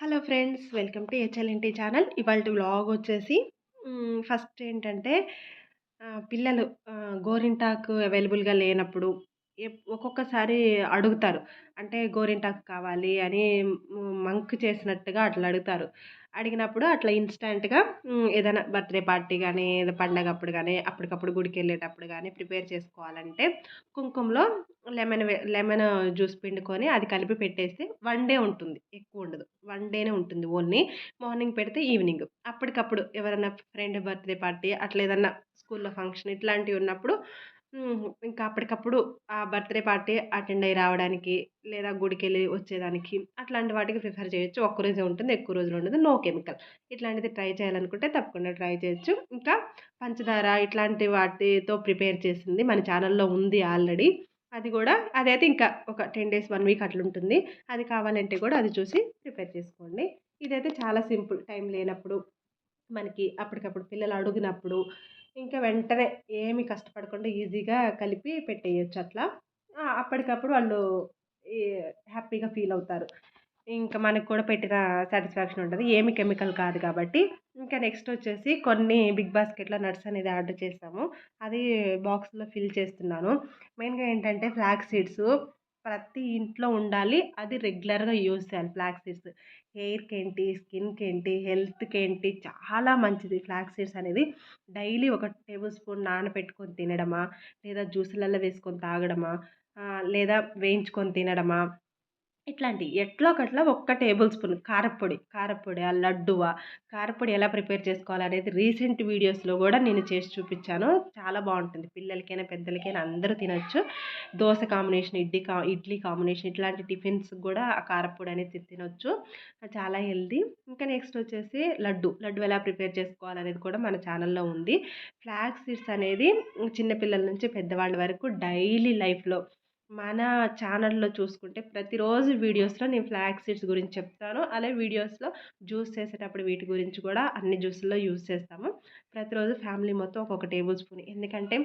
Hello friends welcome to HLNT channel. ఇవాళ vlog వచ్చేసి first ఏంటంటే పిల్లలు గోరింటాకు అవైలబుల్గా లేనప్పుడు ఎప్- ఒక్కొక్కసారి అడుగుతారు. అంటే గోరింటాకు కావాలి అని మంక్ చేసినట్టుగా అట్లా అడుగుతారు. అడిగినప్పుడు అట్లా ఇన్స్టెంట్గా ఏదైనా బర్త్డే పార్టీ కానీ ఏదో పండగ అప్పుడు కానీ అప్పటికప్పుడు గుడికి వెళ్ళేటప్పుడు కానీ ప్రిపేర్ చేసుకోవాలంటే కుంకుమలో లెమన్ లెమన్ జ్యూస్ పిండుకొని అది కలిపి పెట్టేస్తే వన్ డే ఉంటుంది. ఎక్కువ ఉండదు. వన్ డేనే ఉంటుంది ఓన్లీ. మార్నింగ్ పెడితే ఈవినింగ్. అప్పటికప్పుడు ఎవరైనా ఫ్రెండ్ బర్త్డే పార్టీ అట్లా ఏదన్నా స్కూల్లో ఫంక్షన్ ఇట్లాంటివి ఉన్నప్పుడు ఇంకా అప్పటికప్పుడు ఆ బర్త్డే పార్టీ అటెండ్ అయ్యి రావడానికి లేదా గుడికి వెళ్ళి వచ్చేదానికి అట్లాంటి వాటికి ప్రిఫర్ చేయొచ్చు. ఒక్క రోజే ఉంటుంది ఎక్కువ రోజులు ఉండదు. No chemical. ఇట్లాంటిది ట్రై చేయాలనుకుంటే తప్పకుండా ట్రై చేయొచ్చు. ఇంకా పంచదార ఇట్లాంటి వాటితో ప్రిపేర్ చేసింది మన ఛానల్లో ఉంది ఆల్రెడీ. అది కూడా అదైతే ఇంకా ఒక టెన్ డేస్ వన్ వీక్ అట్లా ఉంటుంది అది కావాలంటే కూడా అది చూసి ప్రిపేర్ చేసుకోండి. ఇదైతే చాలా సింపుల్ టైం లేనప్పుడు మనకి అప్పటికప్పుడు పిల్లలు అడిగినప్పుడు ఇంకా వెంటనే ఏమి కష్టపడకుండా ఈజీగా కలిపి పెట్టేయచ్చు అట్లా. అప్పటికప్పుడు వాళ్ళు హ్యాపీగా ఫీల్ అవుతారు. ఇంకా మనకు కూడా పెట్టిన సాటిస్ఫాక్షన్ ఉంటుంది. ఏమి కెమికల్ కాదు కాబట్టి. ఇంకా నెక్స్ట్ వచ్చేసి కొన్ని బిగ్ బాస్కెట్లో నట్స్ అనేది ఆర్డర్ చేసాము. అది బాక్స్లో ఫిల్ చేస్తున్నాను. మెయిన్గా ఏంటంటే ఫ్లాక్ సీడ్స్ ప్రతి ఇంట్లో ఉండాలి. అది రెగ్యులర్గా యూజ్ చేయాలి. ఫ్లాక్ సీడ్స్ హెయిర్కి ఏంటి స్కిన్కి ఏంటి హెల్త్కి ఏంటి చాలా మంచిది. ఫ్లాక్ సీడ్స్ అనేది డైలీ ఒక టేబుల్ స్పూన్ నానబెట్టుకొని తినడమా? లేదా జ్యూసులలో వేసుకొని తాగడమా? లేదా వేయించుకొని తినడమా? ఇట్లాంటి ఎట్లా ఒకట్లా ఒక్క టేబుల్ స్పూన్ కారప్పొడి కారప్పొడి ఆ లడ్డువా కారపొడి ఎలా ప్రిపేర్ చేసుకోవాలనేది రీసెంట్ వీడియోస్లో కూడా నేను చేసి చూపించాను. చాలా బాగుంటుంది. పిల్లలకైనా పెద్దలకైనా అందరూ తినొచ్చు. దోశ కాంబినేషన్ ఇడ్లీ కా ఇడ్లీ కాంబినేషన్ ఇట్లాంటి టిఫిన్స్ కూడా ఆ కారపొడి అనేది తినొచ్చు. చాలా హెల్దీ ఇంకా నెక్స్ట్ వచ్చేసి లడ్డు. లడ్డు ఎలా ప్రిపేర్ చేసుకోవాలనేది కూడా మన ఛానల్లో ఉంది. ఫ్లాగ్ సీడ్స్ అనేది చిన్నపిల్లల నుంచి పెద్దవాళ్ళ వరకు డైలీ లైఫ్లో మన ఛానల్లో చూసుకుంటే ప్రతిరోజు వీడియోస్లో నేను ఫ్లాగ్ సీడ్స్ గురించి చెప్తాను. అలాగే వీడియోస్లో జ్యూస్ చేసేటప్పుడు వీటి గురించి కూడా అన్ని జ్యూస్లో యూస్ చేస్తాము. ప్రతిరోజు ఫ్యామిలీ మొత్తం ఒక్కొక్క టేబుల్ స్పూన్. ఎందుకంటే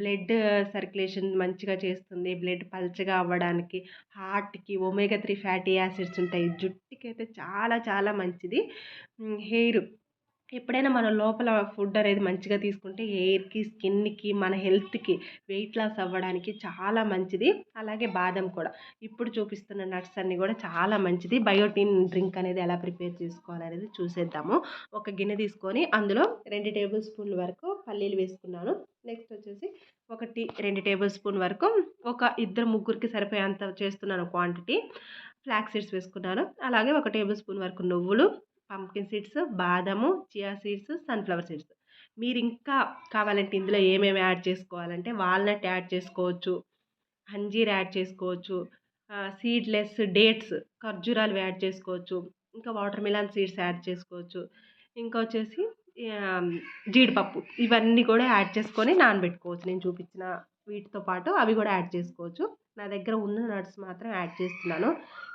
బ్లడ్ సర్క్యులేషన్ మంచిగా చేస్తుంది. బ్లడ్ పల్చగా అవ్వడానికి హార్ట్కి ఒమేగా త్రీ ఫ్యాటీ యాసిడ్స్ ఉంటాయి. జుట్టుకి అయితే చాలా చాలా మంచిది. హెయిర్ ఎప్పుడైనా మన లోపల ఫుడ్ అనేది మంచిగా తీసుకుంటే హెయిర్కి స్కిన్కి మన హెల్త్కి వెయిట్ లాస్ అవ్వడానికి చాలా మంచిది. అలాగే బాదం కూడా. ఇప్పుడు చూపిస్తున్న నట్స్ అన్నీ కూడా చాలా మంచిది. బయోటిన్ డ్రింక్ అనేది ఎలా ప్రిపేర్ చేసుకోవాలనేది చూసేద్దాము. ఒక గిన్నె తీసుకొని అందులో రెండు టేబుల్ స్పూన్ల వరకు పల్లీలు వేసుకున్నాను. నెక్స్ట్ వచ్చేసి ఒకటి రెండు టేబుల్ స్పూన్ వరకు ఒక ఇద్దరు ముగ్గురికి సరిపోయేంత చేస్తున్నాను క్వాంటిటీ. ఫ్లాక్ సీడ్స్ వేసుకున్నాను. అలాగే ఒక టేబుల్ స్పూన్ వరకు నువ్వులు పంకిన్ సీడ్స్ బాదము చియా సీడ్స్ సన్ఫ్లవర్ సీడ్స్. మీరు ఇంకా కావాలంటే ఇందులో ఏమేమి యాడ్ చేసుకోవాలంటే వాల్నట్ యాడ్ చేసుకోవచ్చు అంజీర్ యాడ్ చేసుకోవచ్చు సీడ్లెస్ డేట్స్ ఖర్జూరాలు యాడ్ చేసుకోవచ్చు ఇంకా వాటర్ మిలాన్ సీడ్స్ యాడ్ చేసుకోవచ్చు. ఇంకా వచ్చేసి జీడిపప్పు ఇవన్నీ కూడా యాడ్ చేసుకొని నానబెట్టుకోవచ్చు. నేను చూపించిన వీటితో పాటు అవి కూడా యాడ్ చేసుకోవచ్చు. నా దగ్గర ఉన్న నట్స్ మాత్రం యాడ్ చేస్తున్నాను.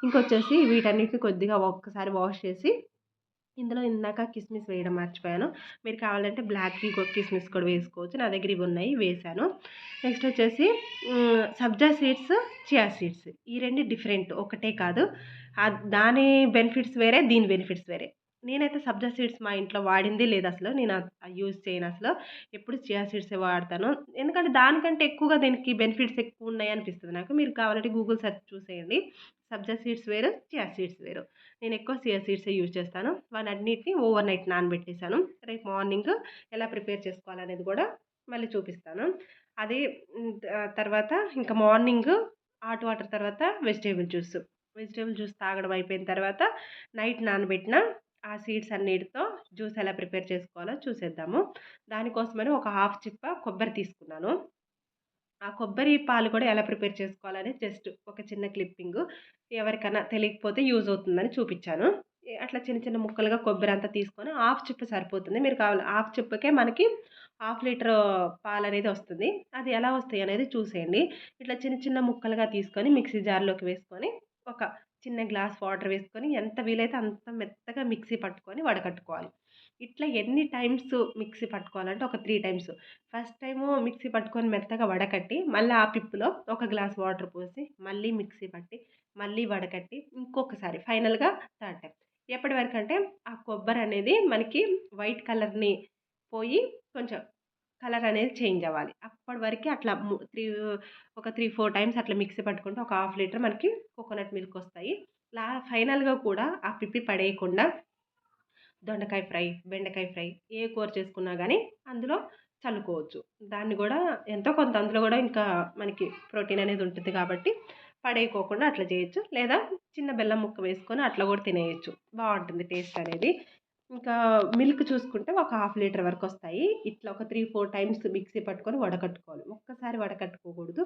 ఇంకొచ్చేసి వీటన్నిటిని కొద్దిగా ఒక్కసారి వాష్ చేసి ఇందులో ఇందాక కిస్మిస్ వేయడం మర్చిపోయాను. మీరు కావాలంటే బ్లాక్ కిస్మిస్ కూడా వేసుకోవచ్చు. నా దగ్గర ఇవి ఉన్నాయి వేసాను నెక్స్ట్ వచ్చేసి సబ్జా సీడ్స్ చియా సీడ్స్. ఈ రెండు డిఫరెంట్ ఒకటే కాదు. దాని బెనిఫిట్స్ వేరే దీని బెనిఫిట్స్ వేరే. నేనైతే సబ్జా సీడ్స్ మా ఇంట్లో వాడింది లేదు అసలు. నేను యూజ్ చేయను అసలు. ఎప్పుడు చియా సీడ్సే వాడతాను. ఎందుకంటే దానికంటే ఎక్కువగా దీనికి బెనిఫిట్స్ ఎక్కువ ఉన్నాయి అనిపిస్తుంది నాకు. మీరు కావాలంటే గూగుల్ సెర్చ్ చూసేయండి. సబ్జా సీడ్స్ వేరు చియా సీడ్స్ వేరు. నేను ఎక్కువ చియా సీడ్సే యూజ్ చేస్తాను. వాటన్నిటిని ఓవర్ నైట్ నానబెట్టేశాను. రేపు మార్నింగ్ ఎలా ప్రిపేర్ చేసుకోవాలనేది కూడా మళ్ళీ చూపిస్తాను. అది తర్వాత ఇంకా మార్నింగ్ హాట్ వాటర్ తర్వాత వెజిటేబుల్ జ్యూస్. వెజిటేబుల్ జ్యూస్ తాగడం అయిపోయిన తర్వాత నైట్ నానబెట్టిన ఆ సీడ్స్ అన్నిటితో జ్యూస్ ఎలా ప్రిపేర్ చేసుకోవాలో చూసేద్దాము. దానికోసమని ఒక హాఫ్ చిప్ప కొబ్బరి తీసుకున్నాను. ఆ కొబ్బరి పాలు కూడా ఎలా ప్రిపేర్ చేసుకోవాలని జస్ట్ ఒక చిన్న క్లిప్పింగ్ ఎవరికైనా తెలియకపోతే యూజ్ అవుతుందని చూపించాను. అట్లా చిన్న చిన్న ముక్కలుగా కొబ్బరి అంతా తీసుకొని హాఫ్ చిప్ప సరిపోతుంది. మీరు కావాలి హాఫ్ చిప్పకే మనకి హాఫ్ లీటర్ పాలు అనేది వస్తుంది. అది ఎలా వస్తాయి అనేది చూసేయండి. ఇట్లా చిన్న చిన్న ముక్కలుగా తీసుకొని మిక్సీ జార్లోకి వేసుకొని ఒక చిన్న గ్లాస్ వాటర్ వేసుకొని ఎంత వీలైతే అంత మెత్తగా మిక్సీ పట్టుకొని వడకట్టుకోవాలి. ఇట్లా ఎన్ని టైమ్స్ మిక్సీ పట్టుకోవాలంటే ఒక three times. First time mixie పట్టుకొని మెత్తగా వడకట్టి మళ్ళీ ఆ పిప్పులో ఒక గ్లాస్ వాటర్ పోసి మళ్ళీ మిక్సీ పట్టి మళ్ళీ వడకట్టి ఇంకొకసారి ఫైనల్గా థర్డ్ టైం ఎప్పటి వరకు అంటే ఆ కొబ్బరి అనేది మనకి వైట్ కలర్ని పోయి కొంచెం కలర్ అనేది చేంజ్ అవ్వాలి. అప్పటి వరకు అట్లా త్రీ ఒక త్రీ ఫోర్ టైమ్స్ అట్లా మిక్సీ పట్టుకుంటే ఒక హాఫ్ లీటర్ మనకి కోకోనట్ మిల్క్ వస్తాయి. లా ఫైనల్గా కూడా ఆ పిప్పి పడేయకుండా దొండకాయ ఫ్రై బెండకాయ ఫ్రై ఏ కూర చేసుకున్నా కానీ అందులో చల్లుకోవచ్చు. దాన్ని కూడా ఎంతో కొంత అందులో కూడా ఇంకా మనకి ప్రోటీన్ అనేది ఉంటుంది కాబట్టి పడేయకోకుండా అట్లా చేయొచ్చు. లేదా చిన్న బెల్లం ముక్క వేసుకొని అట్లా కూడా తినేయచ్చు. బాగుంటుంది టేస్ట్ అనేది. ఇంకా మిల్క్ చూసుకుంటే ఒక హాఫ్ లీటర్ వరకు వస్తాయి. ఇట్లా ఒక త్రీ ఫోర్ టైమ్స్ మిక్సీ పట్టుకొని వడకట్టుకోవాలి. ఒక్కసారి వడకట్టుకోకూడదు.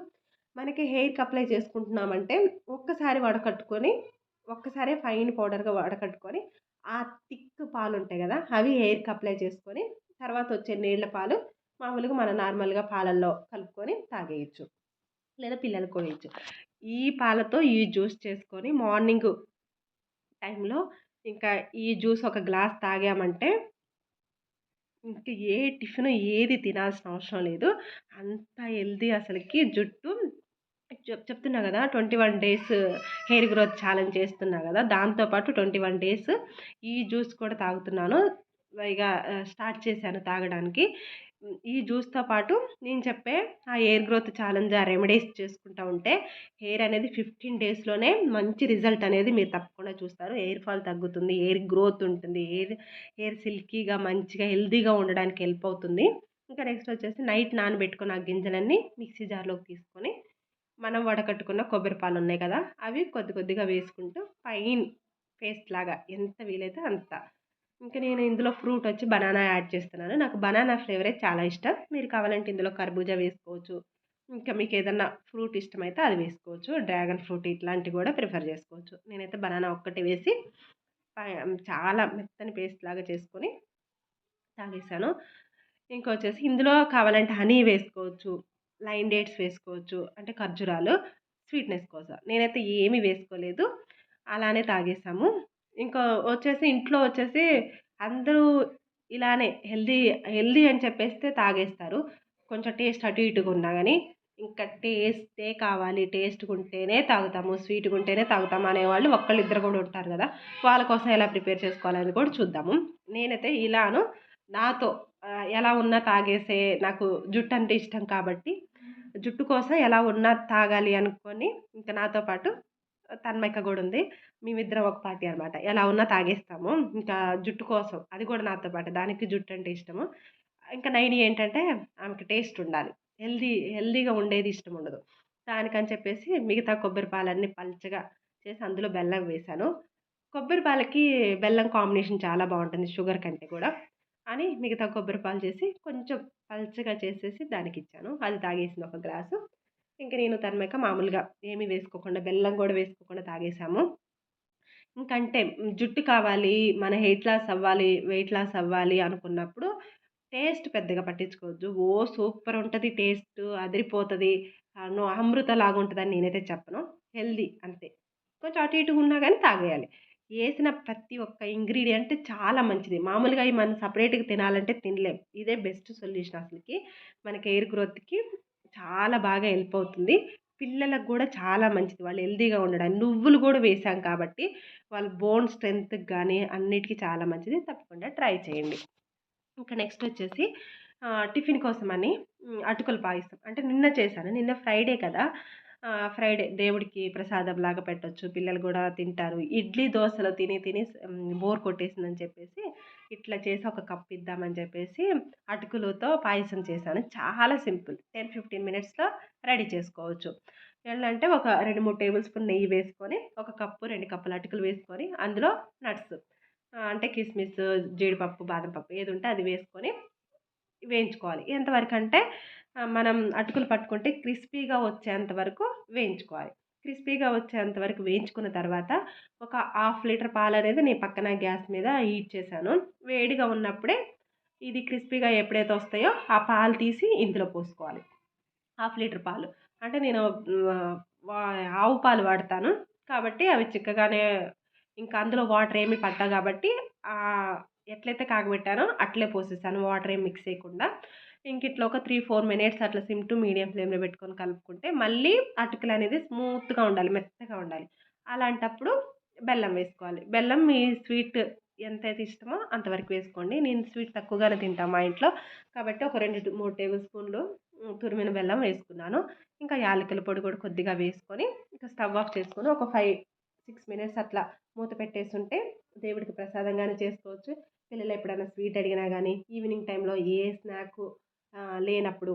మనకి హెయిర్కి అప్లై చేసుకుంటున్నామంటే ఒక్కసారి వడకట్టుకొని ఒక్కసారి ఫైన్ పౌడర్గా వడకట్టుకొని ఆ థిక్ పాలు ఉంటాయి కదా అవి హెయిర్కి అప్లై చేసుకొని తర్వాత వచ్చే నీళ్ళ పాలు మామూలుగా మన నార్మల్గా పాలల్లో కలుపుకొని తాగేయచ్చు. లేదా పిల్లలకు కూడా ఇచ్చు ఈ పాలతో ఈ జ్యూస్ చేసుకొని మార్నింగ్ టైంలో ఇంకా ఈ జ్యూస్ ఒక గ్లాస్ తాగామంటే ఇంకా ఏ టిఫిన్ ఏది తినాల్సిన అవసరం లేదు. అంత హెల్దీ అసలుకి జుట్టు. చెప్ చెప్తున్నా కదా twenty one days hair growth challenge చేస్తున్నా కదా దాంతోపాటు ట్వంటీ వన్ డేస్ ఈ జ్యూస్ కూడా తాగుతున్నాను. ఇక స్టార్ట్ చేశాను తాగడానికి. ఈ జ్యూస్తో పాటు నేను చెప్పే ఆ హెయిర్ గ్రోత్ ఛాలెంజ్ ఆ రెమెడీస్ చేసుకుంటూ ఉంటే హెయిర్ అనేది ఫిఫ్టీన్ డేస్లోనే మంచి రిజల్ట్ అనేది మీరు తప్పకుండా చూస్తారు. హెయిర్ ఫాల్ తగ్గుతుంది హెయిర్ గ్రోత్ ఉంటుంది హెయిర్ హెయిర్ సిల్కీగా మంచిగా హెల్తీగా ఉండడానికి హెల్ప్ అవుతుంది. ఇంకా నెక్స్ట్ వచ్చేసి నైట్ నానబెట్టుకున్న ఆ గింజలన్నీ మిక్సీ జార్లోకి తీసుకొని మనం వడకట్టుకున్న కొబ్బరి పాలు ఉన్నాయి కదా అవి కొద్ది కొద్దిగా వేసుకుంటూ పైన పేస్ట్ లాగా ఎంత వీలైతే అంత ఇంకా నేను ఇందులో ఫ్రూట్ వచ్చి బనానా యాడ్ చేస్తున్నాను. నాకు బనానా ఫ్లేవరే చాలా ఇష్టం. మీరు కావాలంటే ఇందులో కర్బూజా వేసుకోవచ్చు. ఇంకా మీకు ఏదన్నా ఫ్రూట్ ఇష్టమైతే అది వేసుకోవచ్చు. డ్రాగన్ ఫ్రూట్ ఇట్లాంటివి కూడా ప్రిఫర్ చేసుకోవచ్చు. నేనైతే బనానా ఒక్కటి వేసి చాలా మెత్తని పేస్ట్ లాగా చేసుకొని తాగేసాను ఇంకొచ్చేసి ఇందులో కావాలంటే హనీ వేసుకోవచ్చు. లైన్ డేట్స్ వేసుకోవచ్చు. అంటే ఖర్జూరాలు స్వీట్నెస్ కోసం. నేనైతే ఏమీ వేసుకోలేదు. అలానే తాగేసాము ఇంకా వచ్చేసి ఇంట్లో వచ్చేసి అందరూ ఇలానే హెల్దీ హెల్దీ అని చెప్పేస్తే తాగేస్తారు. కొంచెం టేస్ట్ అటు ఇటుగా ఉన్నా కానీ ఇంకా టేస్టే కావాలి. టేస్ట్గా ఉంటేనే తాగుతాము స్వీట్గా ఉంటేనే తాగుతాము అనేవాళ్ళు ఒక్కళ్ళు ఇద్దరు కూడా ఉంటారు కదా. వాళ్ళ కోసం ఎలా ప్రిపేర్ చేసుకోవాలని కూడా చూద్దాము. నేనైతే ఇలాను. నాతో ఎలా ఉన్నా తాగేసే నాకు జుట్టు అంటే ఇష్టం కాబట్టి జుట్టు కోసం ఎలా ఉన్నా తాగాలి అనుకొని ఇంకా నాతో పాటు తన్మయక కూడా ఉంది. మేమిద్దరం ఒక పార్టీ అనమాట ఎలా ఉన్నా తాగేస్తాము. ఇంకా జుట్టు కోసం అది కూడా నాతో పాటు. దానికి జుట్టు అంటే ఇష్టము. ఇంకా నైని ఏంటంటే ఆమెకి టేస్ట్ ఉండాలి. హెల్దీ హెల్దీగా ఉండేది ఇష్టం ఉండదు. దానికని చెప్పేసి మిగతా కొబ్బరి పాలన్నీ పల్చగా చేసి అందులో బెల్లం వేశాను. కొబ్బరి పాలకి బెల్లం కాంబినేషన్ చాలా బాగుంటుంది షుగర్ కంటే కూడా. అని మిగతా కొబ్బరి పాలు చేసి కొంచెం పల్చగా చేసేసి దానికి ఇచ్చాను. అది తాగేసింది ఒక గ్లాసు. ఇంకా నేను తన్మక మామూలుగా ఏమీ వేసుకోకుండా బెల్లం కూడా వేసుకోకుండా తాగేసాము ఇంకంటే జుట్టు కావాలి మన హెయిట్ లాస్ అవ్వాలి వెయిట్ లాస్ అవ్వాలి అనుకున్నప్పుడు టేస్ట్ పెద్దగా పట్టించుకోవద్దు. ఓ సూపర్ ఉంటుంది టేస్ట్ అదిరిపోతుంది. అమృత లాగా ఉంటుందని నేనైతే చెప్పను. హెల్దీ అంతే. కొంచెం అటు ఇటుగా ఉన్నా కానీ తాగేయాలి. వేసిన ప్రతి ఒక్క ఇంగ్రీడియంట్ చాలా మంచిది. మామూలుగా మనం సపరేట్గా తినాలంటే తినలేం. ఇదే బెస్ట్ సొల్యూషన్ అసలుకి. మనకి హెయిర్ గ్రోత్కి చాలా బాగా హెల్ప్ అవుతుంది. పిల్లలకు కూడా చాలా మంచిది. వాళ్ళు హెల్తీగా ఉండడానికి నువ్వులు కూడా వేసాం కాబట్టి వాళ్ళ బోన్ స్ట్రెంత్కి కానీ అన్నిటికీ చాలా మంచిది. తప్పకుండా ట్రై చేయండి. ఇంకా నెక్స్ట్ వచ్చేసి టిఫిన్ కోసమని అటుకులు పాయసం. అంటే నిన్న చేశాను. నిన్న ఫ్రైడే కదా. ఫ్రైడే దేవుడికి ప్రసాదం లాగా పెట్టచ్చు. పిల్లలు కూడా తింటారు. ఇడ్లీ దోశలు తిని తిని బోర్ కొట్టేసిందని చెప్పేసి ఇట్లా చేసి ఒక కప్ ఇద్దామని చెప్పేసి అటుకులతో పాయసం చేశాను. చాలా సింపుల్. టెన్ ఫిఫ్టీన్ మినిట్స్లో రెడీ చేసుకోవచ్చు. ఎలా అంటే ఒక రెండు మూడు టేబుల్ స్పూన్ నెయ్యి వేసుకొని ఒక కప్పు రెండు కప్పులు అటుకులు వేసుకొని అందులో నట్స్ అంటే కిస్మిస్ జీడిపప్పు బాదం పప్పు ఏది ఉంటే అది వేసుకొని వేయించుకోవాలి. ఎంతవరకు అంటే మనం అటుకులు పట్టుకుంటే క్రిస్పీగా వచ్చేంత వరకు వేయించుకోవాలి. క్రిస్పీగా వచ్చేంత వరకు వేయించుకున్న తర్వాత ఒక హాఫ్ లీటర్ పాలు అనేది నేను పక్కన గ్యాస్ మీద హీట్ చేశాను. వేడిగా ఉన్నప్పుడే ఇది క్రిస్పీగా ఎప్పుడైతే వస్తాయో ఆ పాలు తీసి ఇందులో పోసుకోవాలి. హాఫ్ లీటర్ పాలు. అంటే నేను ఆవు పాలు వాడతాను కాబట్టి అవి చిక్కగానే ఇంకా అందులో వాటర్ ఏమి పట్టా కాబట్టి ఎట్లయితే కాగబెట్టానో అట్లే పోసేసాను. వాటర్ ఏమి మిక్స్ చేయకుండా. ఇంక ఇట్లా ఒక త్రీ ఫోర్ మినిట్స్ అట్లా సిమ్ టు మీడియం ఫ్లేమ్లో పెట్టుకొని కలుపుకుంటే మళ్ళీ అటుకులు అనేది స్మూత్గా ఉండాలి మెత్తగా ఉండాలి. అలాంటప్పుడు బెల్లం వేసుకోవాలి. బెల్లం మీ స్వీట్ ఎంతైతే ఇష్టమో అంతవరకు వేసుకోండి. నేను స్వీట్ తక్కువగానే తింటాను మా ఇంట్లో. కాబట్టి ఒక రెండు మూడు టేబుల్ స్పూన్లు తురిమిన బెల్లం వేసుకున్నాను. ఇంకా యాలకుల పొడి కూడా కొద్దిగా వేసుకొని ఇంకా స్టవ్ ఆఫ్ చేసుకొని ఒక ఫైవ్ సిక్స్ మినిట్స్ అట్లా మూత పెట్టేసి ఉంటే దేవుడికి ప్రసాదంగానే చేసుకోవచ్చు. పిల్లలు ఎప్పుడైనా స్వీట్ అడిగినా కానీ ఈవినింగ్ టైంలో ఏ స్నాక్ లేనప్పుడు.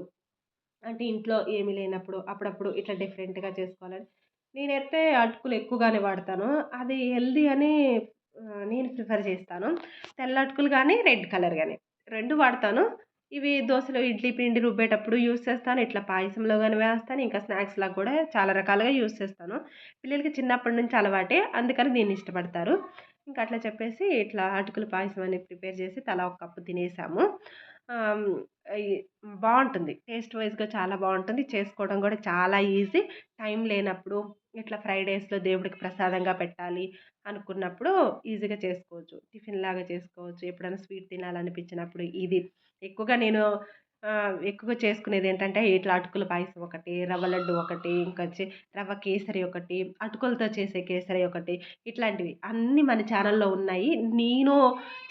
అంటే ఇంట్లో ఏమీ లేనప్పుడు అప్పుడప్పుడు ఇట్లా డిఫరెంట్గా చేసుకోవాలని. నేనైతే అటుకులు ఎక్కువగానే వాడతాను. అది హెల్దీ అని నేను ప్రిఫర్ చేస్తాను. తెల్ల అటుకులు కానీ రెడ్ కలర్ కానీ రెండు వాడతాను. ఇవి దోశలు ఇడ్లీ పిండి రుబ్బేటప్పుడు యూస్ చేస్తాను. ఇట్లా పాయసంలో కానీ వేస్తాను. ఇంకా స్నాక్స్లా కూడా చాలా రకాలుగా యూస్ చేస్తాను. పిల్లలకి చిన్నప్పటి నుంచి అలవాటే. అందుకని దీన్ని ఇష్టపడతారు. ఇంకా అట్లా చెప్పేసి ఇట్లా అటుకుల పాయసం అని ప్రిపేర్ చేసి తలా ఒక కప్పు తినేసాము. బాగుంటుంది టేస్ట్ వైజ్గా చాలా బాగుంటుంది చేసుకోవడం కూడా చాలా ఈజీ. టైం లేనప్పుడు ఇట్లా ఫ్రైడేస్లో దేవుడికి ప్రసాదంగా పెట్టాలి అనుకున్నప్పుడు ఈజీగా చేసుకోవచ్చు. టిఫిన్ లాగా చేసుకోవచ్చు. ఎప్పుడైనా స్వీట్ తినాలనిపించినప్పుడు ఇది. ఎక్కువగా నేను ఎక్కువగా చేసుకునేది ఏంటంటే ఇట్లా అటుకుల పాయసం ఒకటి రవ్వ లడ్డు ఒకటి ఇంకా వచ్చి రవ్వ కేసరి ఒకటి అటుకులతో చేసే కేసరి ఒకటి ఇట్లాంటివి. అన్నీ మన ఛానల్లో ఉన్నాయి. నేను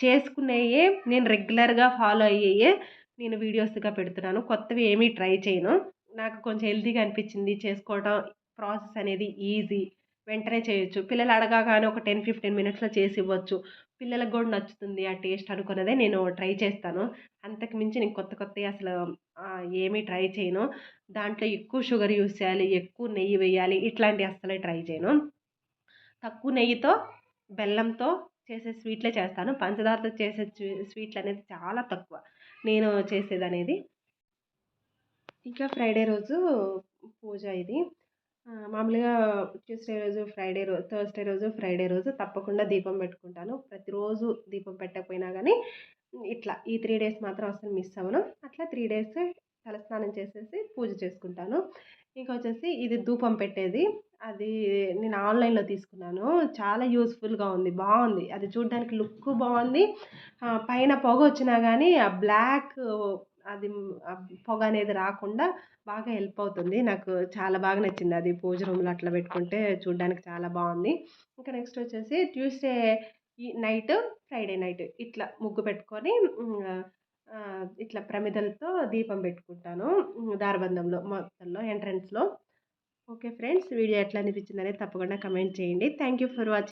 చేసుకునేయే నేను రెగ్యులర్గా ఫాలో అయ్యేయే నేను వీడియోస్గా పెడుతున్నాను. కొత్తవి ఏమీ ట్రై చేయను. నాకు కొంచెం హెల్తీగా అనిపించింది. చేసుకోవడం ప్రాసెస్ అనేది ఈజీ. వెంటనే చేయొచ్చు. పిల్లలు అడగగానే ఒక టెన్ ఫిఫ్టీన్ మినిట్స్లో చేసి ఇవ్వచ్చు. పిల్లలకు కూడా నచ్చుతుంది ఆ టేస్ట్ అనుకున్నదే నేను ట్రై చేస్తాను. అంతకు మించి నేను కొత్త కొత్తవి అసలు ఏమీ ట్రై చేయను. దాంట్లో ఎక్కువ షుగర్ యూస్ చేయాలి ఎక్కువ నెయ్యి వేయాలి ఇట్లాంటివి అస్సలే ట్రై చేయను. తక్కువ నెయ్యితో బెల్లంతో చేసే స్వీట్లే చేస్తాను. పంచదారతో చేసే స్వీట్లు అనేది చాలా తక్కువ నేను చేసేది అనేది ఇంకా ఫ్రైడే రోజు పూజ ఇది. మామూలుగా ట్యూస్డే రోజు ఫ్రైడే రోజు థర్స్డే రోజు ఫ్రైడే రోజు తప్పకుండా దీపం పెట్టుకుంటాను. ప్రతిరోజు దీపం పెట్టకపోయినా కానీ ఇట్లా ఈ త్రీ డేస్ మాత్రం అసలు మిస్ అవ్వను. అట్లా త్రీ డేస్ తలస్నానం చేసేసి పూజ చేసుకుంటాను. ఇంకా వచ్చేసి ఇది ధూపం పెట్టేది. అది నేను ఆన్లైన్లో తీసుకున్నాను. చాలా యూస్ఫుల్గా ఉంది. బాగుంది. అది చూడడానికి లుక్ బాగుంది. పైన పొగ వచ్చినా కానీ ఆ బ్లాక్ అది పొగ అనేది రాకుండా బాగా హెల్ప్ అవుతుంది. నాకు చాలా బాగా నచ్చింది అది పూజ రూమ్లో అట్లా పెట్టుకుంటే చూడడానికి చాలా బాగుంది. ఇంకా నెక్స్ట్ వచ్చేసి ట్యూస్డే ఈ నైట్ ఫ్రైడే నైట్ ఇట్లా ముగ్గు పెట్టుకొని ఇట్లా ప్రమిదలతో దీపం పెట్టుకుంటాను దారబంధంలో మొత్తంలో ఎంట్రన్స్లో. ఓకే ఫ్రెండ్స్ వీడియో ఎట్లా అనిపించింది అనేది తప్పకుండా కమెంట్ చేయండి. Thank you for watching.